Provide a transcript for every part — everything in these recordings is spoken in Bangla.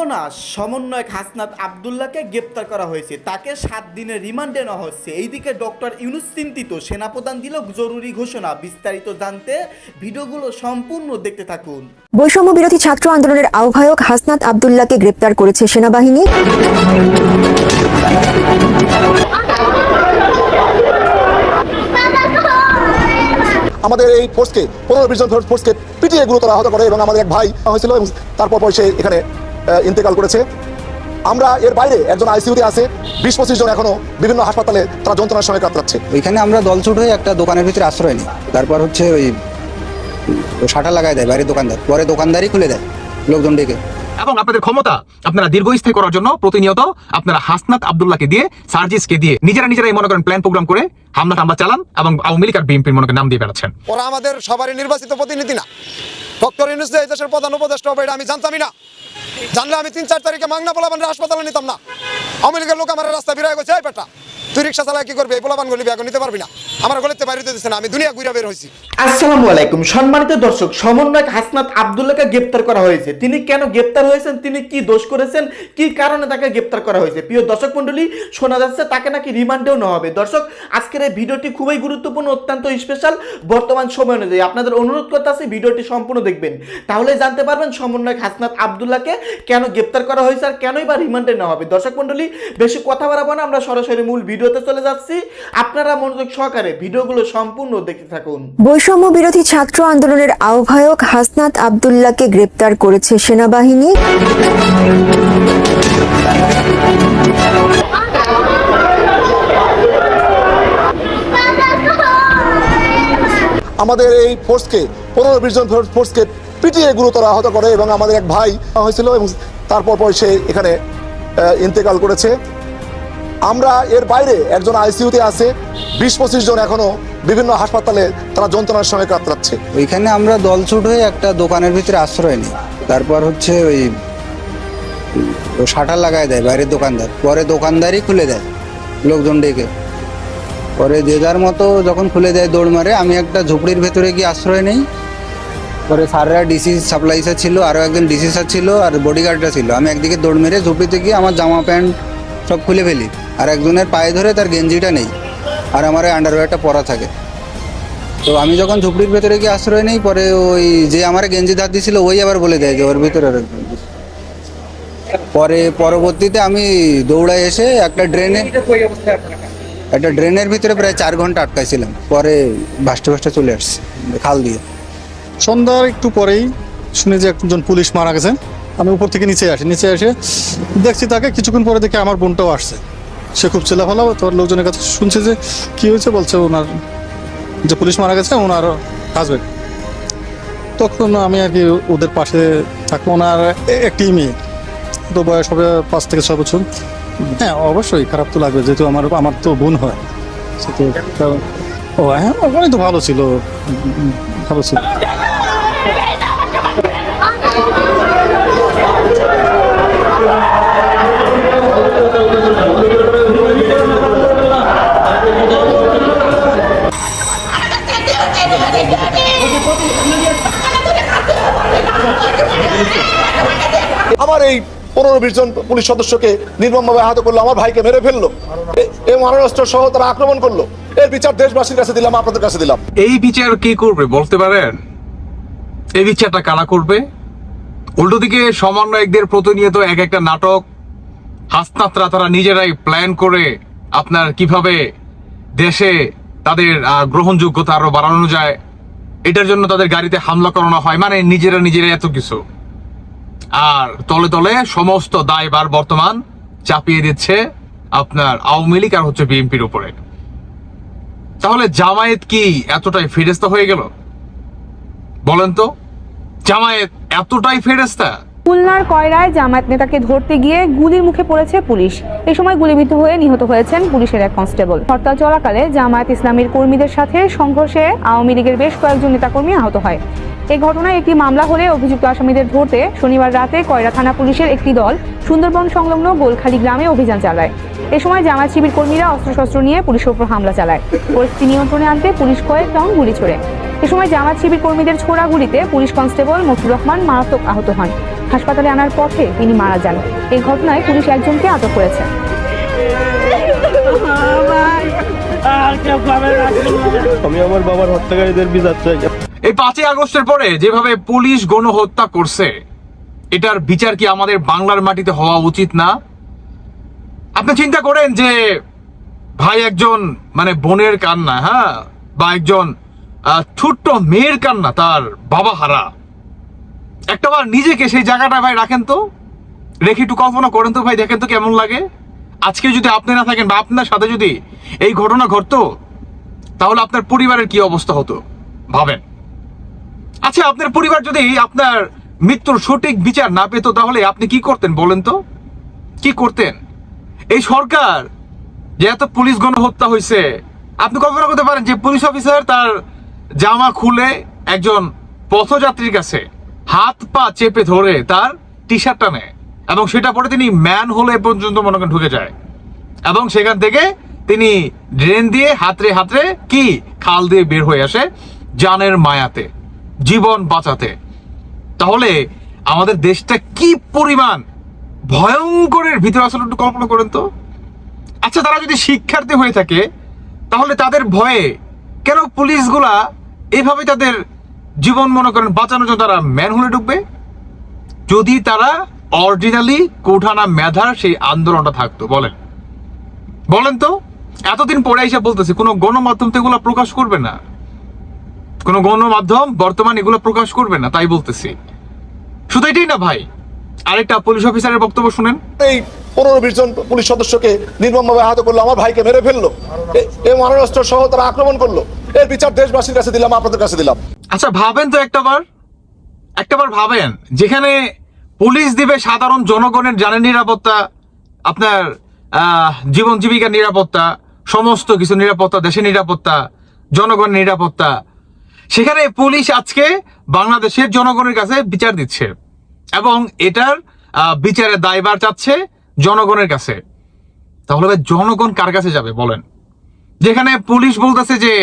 সর্বনাশ সমন্বয়ক হাসনাত আবদুল্লাহকে গ্রেপ্তার করা হয়েছে। তাকে সাত দিনের রিমান্ডে নেওয়া হচ্ছে। এইদিকে ডক্টর ইউনুস চিন্তিত। সেনাপ্রধান দিল জরুরি ঘোষণা। বিস্তারিত জানতে ভিডিওগুলো সম্পূর্ণ দেখতে থাকুন। বৈষম্য বিরোধী ছাত্র আন্দোলনের আহ্বায়ক হাসনাত আবদুল্লাহকে গ্রেপ্তার করেছে সেনাবাহিনী। আমাদের এই ফোর্সকে পনেরো বিশ জন ফোর্সকে পিটিয়ে গুরুতর আহত করে এবং আমাদের এক ভাই হয়েছিল এবং তারপর সে এখানে ইন্তেকাল করেছে। আমরা এর বাইরে একজন আইসিইউতে আছে বিশ পঁচিশ জন এখনও বিভিন্ন হাসপাতালে তারা যন্ত্রণার সঙ্গে কাতরাচ্ছে। ওইখানে আমরা দলছুট হয়ে একটা দোকানের ভিতরে আশ্রয় নিই। তারপর হচ্ছে ওই শাটা লাগাই দেয় বাইরে দোকানদার। পরে দোকানদারই খুলে দেয় লোকজন ডেকে। এবং আপনাদের ক্ষমতা আপনারা দীর্ঘস্থায়ী করার জন্য প্রতিনিয়ত আপনারা হাসনাত আবদুল্লাহকে দিয়ে সার্জিসকে দিয়ে নিজেরা নিজেরাই মনে করেন প্ল্যান প্রোগ্রাম করে হামলা টামলা চালান এবং আওয়ামী লীগ আর বিএনপির মনে করেন নাম দিয়ে বেড়াচ্ছেন। ওরা আমাদের সবারই নির্বাচিত প্রতিনিধি না। ডক্টর ইউনুস এই দেশের প্রধান উপদেষ্টা হবে, এটা আমি জানতামই না। জানলে আমি তিন চার তারিখে মাংনা পোলাবান হাসপাতালে নিতাম না। আওয়ামী লীগের লোক আমার রাস্তা বিরায় গেছে, এই তুই রিক্সা কি করবি? গলি নিতে পারবি না। আমার গলিতে দিচ্ছে না, আমি দুনিয়া ঘুরে বের হয়েছি। আসসালামু আলাইকুম। সম্মানিত দর্শক, সমন্বয়ক হাসনাত আবদুল্লাহকে গ্রেপ্তার করা হয়েছে। তিনি কেন গ্রেপ্তার হয়েছেন? তিনি কি দোষ করেছেন? কি কারণে তাকে গ্রেপ্তার করা হয়েছে? প্রিয় দর্শক শোনা যাচ্ছে তাকে নাকি রিমান্ডেও নেওয়া হবে। দর্শক, আজকের এই ভিডিওটি খুবই গুরুত্বপূর্ণ, অত্যন্ত স্পেশাল বর্তমান সময় অনুযায়ী। আপনাদের অনুরোধ করতে আছে, ভিডিওটি সম্পূর্ণ দেখবেন। তাহলে জানতে পারবেন সমন্বয়ক হাসনাত আবদুল্লাহকে কেন গ্রেপ্তার করা হয়েছে আর কেনই বা রিমান্ডে নেওয়া হবে। দর্শক মন্ডলী বেশি কথা বাড়াবো না, আমরা সরাসরি মূল ভিডিওতে চলে যাচ্ছি। আপনারা মনোযোগ সহকারে ভিডিওগুলো সম্পূর্ণ দেখতে থাকুন। বৈষম্য বিরোধী ছাত্র আন্দোলনের আহ্বায়ক হাসনাত আবদুল্লাহকে গ্রেপ্তার করেছে সেনাবাহিনী। আমাদের এই ফোর্সকে পনেরো বিশ জন ফোর্সকে পিটিয়ে গুরুতর আহত করে এবং আমাদের এক ভাই হয়েছিল এবং তারপর পর সে এখানে আহ, ইন্তেকাল করেছে। আমরা এর বাইরে একজন আইসিইউতে আছে, বিশ পঁচিশ জন এখনও বিভিন্ন হাসপাতালে তারা যন্ত্রণার সঙ্গে কাতরাচ্ছে ওইখানে আমরা দলছুট হয়ে একটা দোকানের ভিতরে আশ্রয় নিই। তারপর হচ্ছে ওই শাটার লাগাই দেয় বাইরের দোকানদার। পরে দোকানদারই খুলে দেয় লোকজন ডেকে। পরে যে যার মতো যখন খুলে দেয় দৌড় মারে, আমি একটা ঝুপড়ির ভেতরে গিয়ে আশ্রয় নেই। পরে স্যাররা ডিসি সাপ্লাই স্যার ছিল আরও একজন ডিসি স্যার ছিল, আর বডিগার্ডরা ছিল। আমি একদিকে দৌড় মেরে ঝুপড়িতে গিয়ে আমার জামা প্যান্ট সব খুলে ফেলি। আর একজনের পায়ে ধরে তার গেঞ্জিটা নেই। আর আমার আন্ডারওয়্যারটা পরা থাকে। তো আমি যখন ঝুপড়ির ভেতরে গিয়ে আশ্রয় নেই, পরে ওই যে আমার গেঞ্জি ধার দিছিল ওই আবার বলে দেয় যে ওর ভিতরে পরে পরবর্তীতে আমি দৌড়ায় এসে একটা ড্রেনে, একটা ড্রেনের ভিতরে প্রায় চার ঘণ্টা আটকাইছিলাম। পরে ভাসতে ভাসতে চলে আসছে, খাল দিয়ে। সন্ধ্যার একটু পরেই শুনে যে একজন পুলিশ মারা গেছে, আমি উপর থেকে নিচে আসি, নিচে এসে দেখছি তাকে, কিছুক্ষণ পরে দেখে আমার বোনটাও আসছে। সে খুব চেলাফালা তোর লোকজনের কাছে শুনছে যে কি হয়েছে, বলছে ওনার যে পুলিশ মারা গেছে, ওনার হাজবেন্ড তখন আমি আর কি ওদের পাশে থাকব। ওনার একটি মেয়ে, তো বয়স হবে পাঁচ থেকে ছয় বছর। হ্যাঁ অবশ্যই খারাপ তো লাগবে, যেহেতু আমার আমার তো বোন হয়। সে তো কারণ- ও হ্যাঁ ওখানে তো ভালো ছিল। ভালো ছিল। আমার এই পনেরো বিশ জন পুলিশ সদস্যকে নির্মমভাবে আহত করল, আমার ভাইকে মেরে ফেলল। এই মারণাস্ত্র সহ তারা আক্রমণ করল। এর বিচার দেশবাসীর কাছে দিলাম, আপনাদের কাছে দিলাম। এই বিচার কে করবে, বলতে পারেন? এই বিচারটা কারা করবে? উল্টো দিকে সমন্বয়কদের প্রতিনিয়ত এক একটা নাটক, হাসনাতরা তারা নিজেরাই প্ল্যান করে আপনার কীভাবে দেশে তাদের গ্রহণযোগ্যতা আরও বাড়ানো যায়। এটার জন্য তাদের গাড়িতে হামলা করানো হয়। মানে নিজেরা নিজেরা এত কিছু। আর তলে তলে সমস্ত দায়বার বর্তমান চাপিয়ে দিচ্ছে আপনার আওয়ামী লীগ আর হচ্ছে বিএনপির উপরে। তাহলে জামায়াত কি এতটাই ফেরেস্তা হয়ে গেল? বলেন তো, জামায়াত এতটাই ফেরেস্তা খুলনার কয়রায় জামায়াত নেতাকে ধরতে গিয়ে গুলির মুখে পড়েছে পুলিশ। এই সময় গুলিবিদ্ধ হয়ে নিহত হয়েছেন পুলিশের এক কনস্টেবল। হরতাল চলাকালে জামায়াত ইসলামীর কর্মীদের সাথে সংঘর্ষে আওয়ামী লীগের বেশ কয়েকজন নেতাকর্মী আহত হয়। এই ঘটনায় একটি মামলা হলে অভিযুক্ত আসামিদের ধরতে শনিবার রাতে কয়রা থানা পুলিশের একটি দল সুন্দরবন সংলগ্ন গোলখালি গ্রামে অভিযান চালায়। এ সময় জামায়াত শিবির কর্মীরা অস্ত্রশস্ত্র নিয়ে পুলিশের উপর হামলা চালায়। পরিস্থিতি নিয়ন্ত্রণে আনতে পুলিশ কয়েক রাউন্ড গুলি ছোড়ে। এ সময় জামাত শিবির কর্মীদের ছোড়া গুলিতে পুলিশ কনস্টেবল মফির রহমান মারাত্মক আহত হন। হাসপাতালে আনার পথে তিনি মারা যান। এই ঘটনায় পুলিশ একজনকে আটক করেছে। আমি আমার বাবার হত্যাকারীদের বিচার চাই। এই পাঁচই আগস্টের পরে যেভাবে পুলিশ গণহত্যা করছে এটার বিচার কি আমাদের বাংলার মাটিতে হওয়া উচিত না? আপনি চিন্তা করেন যে ভাই একজন মানে বোনের কান্না হ্যাঁ? বা একজন ছোট্ট মেয়ের কান্না তার বাবা হারা। একটাবার নিজেকে সেই জায়গাটা ভাই রাখেন তো। রেখে একটু কল্পনা করেন তো ভাই, দেখেন তো কেমন লাগে। আজকে যদি আপনি না থাকেন বা আপনার সাথে যদি এই ঘটনা ঘটতো, তাহলে আপনার পরিবারের কি অবস্থা হতো? ভাবেন। আচ্ছা আপনার পরিবার যদি আপনার মৃত্যুর সঠিক বিচার না পেত, তাহলে আপনি কি করতেন বলেন তো? কি করতেন? এই সরকার যে এত পুলিশ গণহত্যা হয়েছে আপনি কল্পনা করতে পারেন যে পুলিশ অফিসার তার জামা খুলে একজন পথযাত্রীর কাছে হাত পা চেপে ধরে তার টি শার্টটা নেয় এবং সেটা পরে তিনি ম্যান হলে পর্যন্ত মনে করেন ঢুকে যায়। এবং সেখান থেকে তিনি ড্রেন দিয়ে হাতরে হাতরে কি খাল দিয়ে বের হয়ে আসে জানের মায়াতে, জীবন বাঁচাতে। তাহলে আমাদের দেশটা কি পরিমাণ ভয়ঙ্করের ভিতরে আসলে একটু কল্পনা করেন তো। আচ্ছা তারা যদি শিক্ষার্থী হয়ে থাকে, তাহলে তাদের ভয়ে কেন পুলিশগুলা এইভাবে তাদের জীবন মনে করেন বাঁচানোর জন্য তারা ম্যানহোলে ঢুকবে। যদি তারা অরিজিনালি কোঠানা মেধার সেই আন্দোলনটা থাকতো, বলেন। বলেন তো, এতদিন পরে এসে বলতেছি, কোনো গণমাধ্যম তো এগুলো প্রকাশ করবে না। কোনো গণমাধ্যম বর্তমান এগুলো প্রকাশ করবে না, তাই বলতেছি। শুধু এটাই না ভাই, আরেকটা পুলিশ অফিসারের বক্তব্য শুনেন। এই পনেরো বিশ জন পুলিশ সদস্যকে নির্মমভাবে আহত করল, আমার ভাইকে মেরে ফেলল। এই মারণাস্ত্র সহ তারা আক্রমণ করল। এর বিচার দেশবাসীর কাছে দিলাম, আপনাদের কাছে দিলাম। আচ্ছা ভাবেন তো একটাবার একটাবার ভাবেন। যেখানে পুলিশ দিবে সাধারণ জনগণের জানের নিরাপত্তা আপনার জীবন জীবিকার নিরাপত্তা সমস্ত কিছু নিরাপত্তা দেশের নিরাপত্তা জনগণের নিরাপত্তা। সেখানে পুলিশ আজকে বাংলাদেশের জনগণের কাছে বিচার দিচ্ছে এবং এটার আহ, বিচারের দায়ভার চাচ্ছে জনগণের কাছে। তাহলে জনগণ কার কাছে যাবে বলেন? যেখানে পুলিশ বলতেছে যে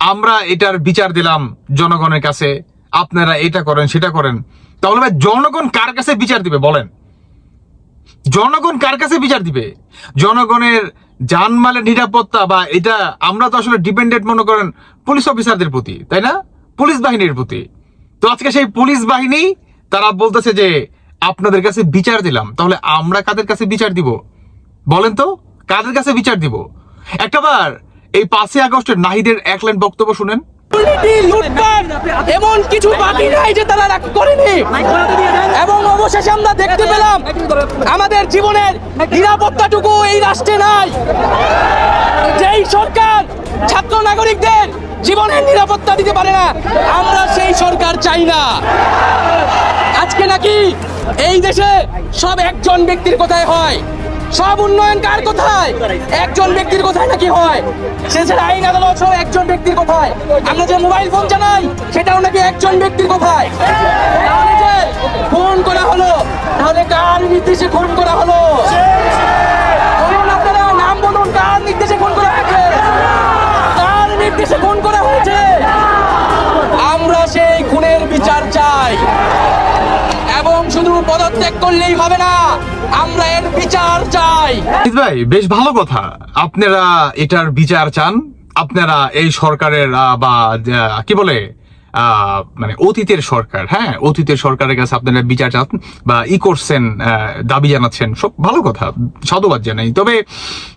আমরা এটার বিচার দিলাম জনগণের কাছে, আপনারা এটা করেন, সেটা করেন। তাহলে ভাই, জনগণ কার কাছে বিচার দিবে বলেন? জনগণ কার কাছে বিচার দিবে? জনগণের জানমালের নিরাপত্তা বা এটা আমরা তো আসলে ডিপেন্ডেন্ট মনে করেন পুলিশ অফিসারদের প্রতি, তাই না? পুলিশ বাহিনীর প্রতি। তো আজকে সেই পুলিশ বাহিনী, তারা বলতেছে যে, আপনাদের কাছে বিচার দিলাম। তাহলে আমরা কাদের কাছে বিচার দিব? বলেন তো, কাদের কাছে বিচার দিব? একটাবার এই পাঁচই আগস্টের নাহিদের এক লাইন বক্তব্য শুনেন। এমন কিছু বাকি তারা এবং আমরা আমাদের জীবনের নিরাপত্তাটুকু এই রাষ্ট্রে নাই। সরকার ছাত্র নাগরিকদের জীবনের নিরাপত্তা দিতে পারে না, আমরা সেই সরকার চাই না। আজকে নাকি এই দেশে সব একজন ব্যক্তির কথায় হয়। সব উন্নয়ন কার কোথায়? একজন ব্যক্তির কোথায় নাকি হয়? সে ছাড়া আইন আদালত সব একজন ব্যক্তির কোথায়? আমরা যে মোবাইল ফোন চালাই, সেটাও নাকি একজন ব্যক্তির কোথায়? ফোন করা হলো, তাহলে কার নির্দেশে ফোন করা হলো? নাম বলুন, কার করা হয়েছে? কার করা হয়েছে? আমরা সেই বিচার চাই। এবং শুধু পদত্যাগ করলেই হবে না। বিচার চাই। ভাই, বেশ ভালো কথা। আপনারা এটার বিচার চান। আপনারা এই সরকারের বা কি বলে মানে অতীতের সরকার হ্যাঁ? অতীতের সরকারের কাছে আপনারা বিচার চান বা ই করছেন দাবি জানাচ্ছেন। সব ভালো কথা। সাধুবাদ জানাই। তবে,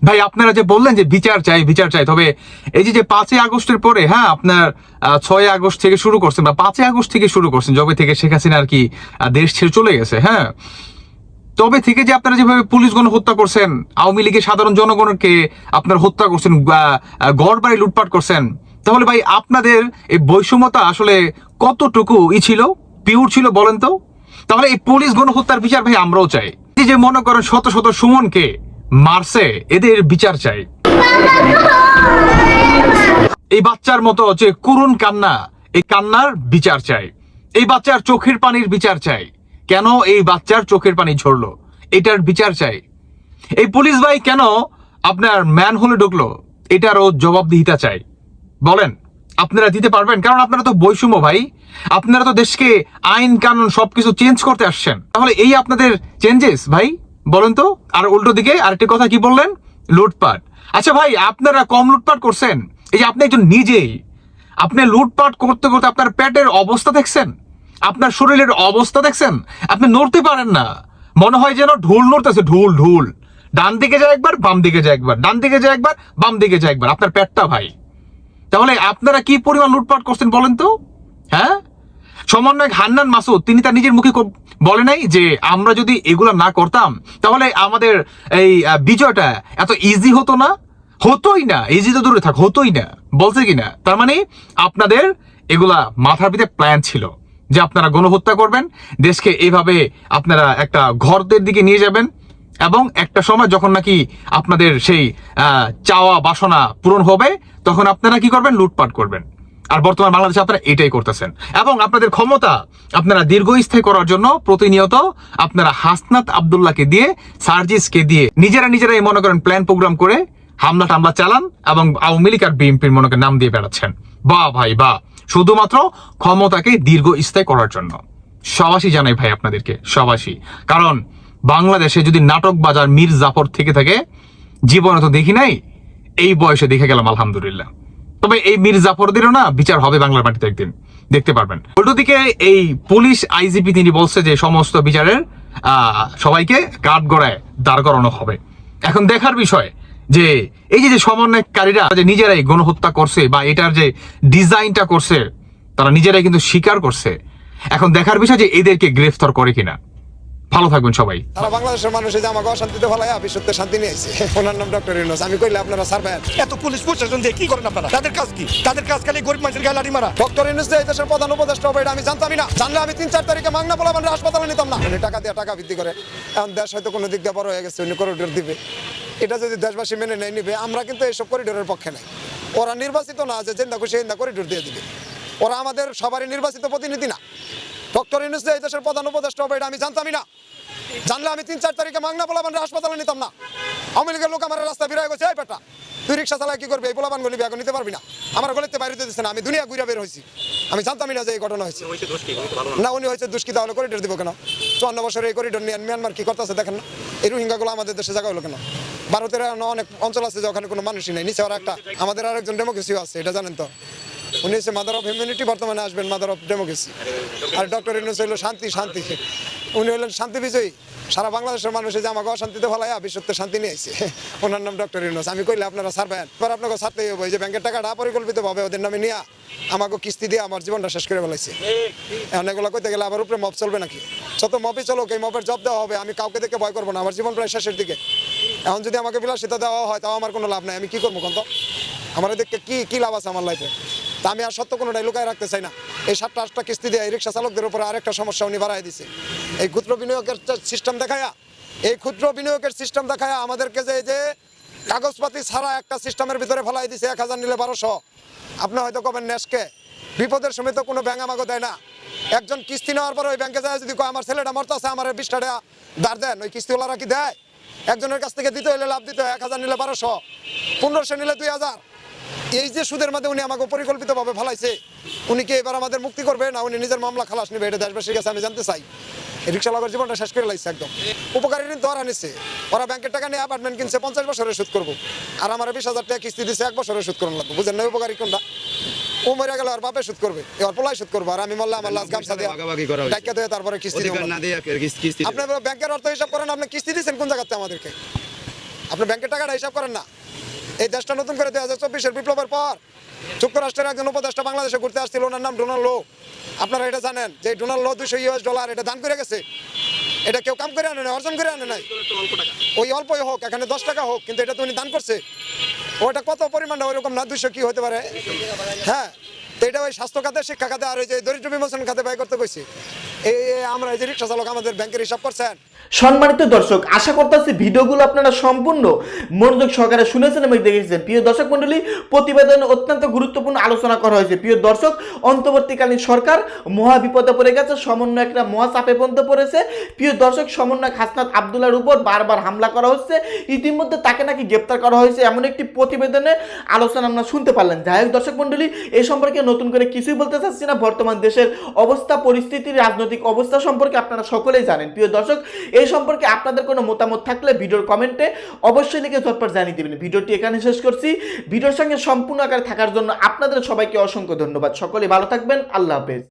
ভাই, আপনারা যে বললেন যে বিচার চাই বিচার চাই, তবে এই যে যে পাঁচই আগস্টের পরে হ্যাঁ আপনার ছয় আগস্ট থেকে শুরু করছেন বা পাঁচই আগস্ট থেকে শুরু করছেন, যবে থেকে শেখ হাসিনা আর কি দেশ ছেড়ে চলে গেছে হ্যাঁ? তবে থেকে যে আপনারা যেভাবে পুলিশ গণ হত্যা করছেন, আওয়ামী লীগের সাধারণ জনগণকে আপনারা হত্যা করছেন গড় বাড়ি লুটপাট করছেন, তাহলে ভাই আপনাদের এই বৈষম্যতা আসলে কতটুকু ই ছিল পিউর ছিল বলেন তো? তাহলে এই পুলিশ গণ হত্যার বিচার ভাই আমরাও চাই। যে মনে করেন শত শত সুমনকে মারছে, এদের বিচার চাই। এই বাচ্চার মতো যে করুণ কান্না, এই কান্নার বিচার চাই। এই বাচ্চার চোখের পানির বিচার চাই। কেন এই বাচ্চার চোখের পানি ঝরলো? এটার বিচার চাই। এই পুলিশ ভাই কেন আপনার ম্যান হলে ঢুকলো? এটারও জবাবদিহিতা চাই। বলেন, আপনারা দিতে পারবেন? কারণ আপনারা তো বৈষম্য ভাই। আপনারা তো দেশকে আইন, কানুন সবকিছু চেঞ্জ করতে আসছেন। তাহলে এই আপনাদের চেঞ্জেস ভাই, বলেন তো। আর উল্টো দিকে আরেকটি কথা কি বললেন? লুটপাট। আচ্ছা ভাই, আপনারা কম লুটপাট করছেন। এই যে আপনি একজন নিজেই। আপনি লুটপাট করতে করতে আপনার পেটের অবস্থা দেখছেন? আপনার শরীরের অবস্থা দেখছেন? আপনি নড়তে পারেন না। মনে হয় যেন ঢুল নড়তেছে, ঢুল ঢুল। ডান দিকে যায় একবার, বাম দিকে যায় একবার। ডান দিকে যায় একবার, বাম দিকে যায় একবার। আপনার পেটটা ভাই। তাহলে আপনারা কি পরিমাণ লুটপাট করছেন বলেন তো? হ্যাঁ? সমন্বয়ক হান্নান মাসুদ, তিনি তার নিজের মুখে বলে নাই যে আমরা যদি এগুলা না করতাম, তাহলে আমাদের এই বিজয়টা এত ইজি হতো না? হতোই না। ইজি তো দূরে থাক, হতোই না। বলছে কি না তার মানে আপনাদের এগুলা মাথার ভিতরে প্ল্যান ছিল। যে আপনারা গণহত্যা করবেন, দেশকে এইভাবে আপনারা একটা ঘরদের দিকে নিয়ে যাবেন এবং একটা সময় যখন নাকি আপনাদের সেই চাওয়া বাসনা পূরণ হবে, তখন আপনারা কি করবেন? লুটপাট করবেন। আর বর্তমান বাংলাদেশে আপনারা এটাই করতেছেন। এবং আপনাদের ক্ষমতা আপনারা দীর্ঘস্থায়ী করার জন্য প্রতিনিয়ত আপনারা হাসনাত আবদুল্লাহকে দিয়ে, সার্জিসকে দিয়ে নিজেরা নিজেরাই মনে করেন প্ল্যান প্রোগ্রাম করে হামলা টামলা চালান এবং আওয়ামী লীগ আর বিএনপির মনে করেন নাম দিয়ে বেড়াচ্ছেন। বা ভাই, বা। শুধুমাত্র ক্ষমতাকে দীর্ঘস্থায়ী করার জন্য। সবাসই জানাই ভাই আপনাদেরকে সবাসই কারণ বাংলাদেশে যদি নাটক বাজার মীর জাফর থেকে থাকে, জীবনে তো দেখি নাই, এই বয়সে দেখে গেলাম আলহামদুলিল্লাহ। তবে এই মীর জাফরদেরও না বিচার হবে বাংলার মাটিতে একদিন, দেখতে পারবেন। উল্টো দিকে এই পুলিশ আইজিপি তিনি বলছে যে সমস্ত বিচারের সবাইকে কাঠ গড়ায় দাঁড় করানো হবে। এখন দেখার বিষয় যে এই যে সমন্বয়কারীরা যে নিজেরাই গণহত্যা করছে বা এটার যে ডিজাইনটা করছে তারা নিজেরাই কিন্তু স্বীকার করছে। এখন দেখার বিষয় যে এদেরকে গ্রেফতার করে কিনা। ভালো থাকবেন সবাই। সারা বাংলাদেশের মানুষ এই যে আমাকে অশান্তিতে ফেলায় বিশুদ্ধ শান্তি ওনার নাম ডক্টর ইউনুস। আমি কইলে আপনারা এত পুলিশ প্রশাসন দিয়ে কি করেন আপনারা? তাদের কাজ কি? তাদের কাজ খালি গরিব মানুষের গায়ে লাঠি মারা। ডক্টর ইউনুস এই দেশের প্রধান উপদেষ্টা হবে এটা আমি জানতামই না। জানলে আমি তিন চার তারিখে মাংনা বলা মানে হাসপাতালে নিতাম না। উনি টাকা দিয়ে টাকা বৃদ্ধি করে। এখন দেশ হয়তো কোনো দিক দিয়ে বড় হয়ে গেছে উনি করিডোর দিবে। এটা যদি দেশবাসী মেনে নেয় নিবে আমরা কিন্তু এইসব করিডোরের পক্ষে নাই। ওরা নির্বাচিত না যে জেন্দা খুশি জেন্দা করিডোর দিয়ে দিবে। ওরা আমাদের সবারই নির্বাচিত প্রতিনিধি না। ডক্টর ইউনুস এই দেশের প্রধান উপদেষ্টা হবে এটা আমি জানতামই না। জানলে আমি তিন চার তারিখে মাংনা মানে হাসপাতালে নিতাম না। আওয়ামী লীগের লোক আমার রাস্তা বিরায় গেছে এই বেটা তুই রিক্সা চালায় কি করবি? এই পোলাবান গলি এখন নিতে পারবি না। আমার গলিতে বাইরে দিতেছে না আমি দুনিয়া ঘুরে বের হয়েছি। আমি জানতামই না যে এই ঘটনা হয়েছে। না। উনি হয়েছে দুষ্কি তাহলে করিডোর দিব কেন? চুয়ান্ন বছর এই করিডোর নিয়ে মিয়ানমার কি করতেছে দেখেন না? এই রোহিঙ্গাগুলো আমাদের দেশে জায়গা হলো কেন? ভারতের অনেক অঞ্চল আছে যে ওখানে কোনো মানুষই নেই। নিচে আর একটা, আমাদের আরেকজন ডেমোক্রেসিও আছে, এটা জানেন তো? উনি হচ্ছে মাদার অফ হিউম্যানিটি বর্তমানে আসবেন মাদার অফ ডেমোক্রেসি আর ডক্টর ইউনুস হইল শান্তি শান্তি। উনি হলেন শান্তি বিজয়ী। সারা বাংলাদেশের মানুষ যে আমাকে অশান্তিতে ফেলায় বিশ্বতে শান্তি নিয়ে আইছে। ওনার নাম ডক্টর ইউনুস। আমি কইলে আপনারা ছাড়বেন। এবার আপনাকে ছাড়তেই হবে যে ব্যাংকের টাকাটা পরিকল্পিতভাবে ওদের নামে নিয়ে আমাকে কিস্তি দিয়ে আমার জীবনটা শেষ করে ফেলাইছে। এখন এগুলো কইতে গেলে আবার উপরে মপ চলবে নাকি? যত মবই চলুক, এই মবের জব দেওয়া হবে। আমি কাউকে দেখে ভয় করব না। আমার জীবন প্রায় শেষের দিকে। এখন যদি আমাকে বিলাসিতা দেওয়া হয়, তাও আমার কোনো লাভ নাই। আমি কি করব কন্ত আমার দেখে কি কি লাভ আছে আমার লাইফে তা আমি আর সত্য কোনোটাই লুকায় রাখতে চাই না। এই সাতটা আটটা কিস্তি দিয়ে রিক্সা চালকদের উপরে আরেকটা সমস্যা উনি বাড়াই দিছে। এই ক্ষুদ্র বিনিয়োগের সিস্টেম দেখায়া, এই ক্ষুদ্র বিনিয়োগের সিস্টেম দেখায়া আমাদেরকে যে যে কাগজপাতি ছাড়া একটা সিস্টেমের ভিতরে ফেলাই দিছে এক হাজার নিলে বারোশো। আপনি হয়তো কবেন নেশকে বিপদের সময় তো কোনো ব্যাঙ্ক আমাকে দেয় না। একজন কিস্তি নেওয়ার পরে ওই ব্যাংকে যায়, যদি আমার ছেলেটা মরতেছে আমার বিশ টাকা দাঁড় দেন। ওই কিস্তিওয়ালারা কি দেয়? একজনের কাছ থেকে দিতে হলে লাভ দিতে হয়, এক হাজার নিলে বারোশো। পনেরোশো নিলে দুই হাজার। এই যে সুদের মধ্যে উনি আমাকে পরিকল্পিতভাবে ফেলাইছে উনি কি এবার আমাদের মুক্তি করবে? না উনি নিজের মামলা খালাস নেবে এটা দেশবাসীর কাছে আমি জানতে চাই। রিক্সা লাগার জীবনটা শেষ করে লাগছে একদম। উপকারী ঋণ ধরা নিচ্ছে ওরা ব্যাংকের টাকা নিয়ে অ্যাপার্টমেন্ট কিনছে পঞ্চাশ বছরের সুদ করব। আর আমার বিশ হাজার টাকা কিস্তি দিচ্ছে এক বছরের সুদ করুন লাগবে। বুঝেন না উপকারী কোনটা? ও মরে গেল আর বাপে সুদ করবে এবার পোলাই সুদ করব আর আমি মরলে আমার লাশ গামছা দিয়ে ডাক্কা দিয়ে তারপরে কিস্তি দিব। আপনি এবার ব্যাংকের অর্থ হিসাব করেন আপনি কিস্তি দিচ্ছেন কোন জায়গাতে আমাদেরকে? আপনি ব্যাংকের টাকাটা হিসাব করেন না। এই দেশটা নতুন করে দুই হাজার চব্বিশের বিপ্লবের পর যুক্তরাষ্ট্রের একজন উপদেষ্টা বাংলাদেশে ঘুরতে আসছিল, ওনার নাম ডোনাল্ড লো। আপনারা এটা জানেন যে ডোনাল্ড লো দুশো ইউএস ডলার এটা দান করে গেছে। এটা কেউ কাম করে আনে নাই, অর্জন করে আনে নাই। ওই অল্পই হোক, এখানে দশ টাকা হোক, কিন্তু এটা তো উনি দান করছে। ওটা কত পরিমাণটা ওইরকম না দুশো কি হতে পারে? হ্যাঁ তো এটা ওই স্বাস্থ্য খাতে, শিক্ষা খাতে, আর ওই যে দরিদ্র বিমোচন খাতে ব্যয় করতে এই আমরা এই যে রিক্সা চালক আমাদের ব্যাংকের হিসাব করছেন। সম্মানিত দর্শক, আশা করতেছি ভিডিওগুলো আপনারা সম্পূর্ণ মনোযোগ সহকারে শুনেছেন এবং দেখেছেন। প্রিয় দর্শক মন্ডলী প্রতিবেদনে অত্যন্ত গুরুত্বপূর্ণ আলোচনা করা হয়েছে। প্রিয় দর্শক, অন্তর্বর্তীকালীন সরকার মহা বিপদে পড়ে গেছে মহা চাপে পড়তে পড়েছে। প্রিয় দর্শক, সমন্বয়ক হাসনাত আবদুল্লার উপর বারবার হামলা করা হচ্ছে। ইতিমধ্যে তাকে নাকি গ্রেপ্তার করা হয়েছে এমন একটি প্রতিবেদনে আলোচনা আমরা শুনতে পারলেন যাই হোক দর্শক মন্ডলী এই সম্পর্কে নতুন করে কিছুই বলতে চাচ্ছি না। বর্তমান দেশের অবস্থা, পরিস্থিতি রাজনৈতিক অবস্থা সম্পর্কে আপনারা সকলেই জানেন। প্রিয় দর্শক, এই সম্পর্কে আপনাদের কোনো মতামত থাকলে ভিডিওর কমেন্টে অবশ্যই লিখে ঝটপট জানিয়ে দেবেন। ভিডিওটি এখানে শেষ করছি। ভিডিওর সঙ্গে সম্পূর্ণ আকারে থাকার জন্য আপনাদের সবাইকে অসংখ্য ধন্যবাদ। সকলে ভালো থাকবেন। আল্লাহ হাফেজ।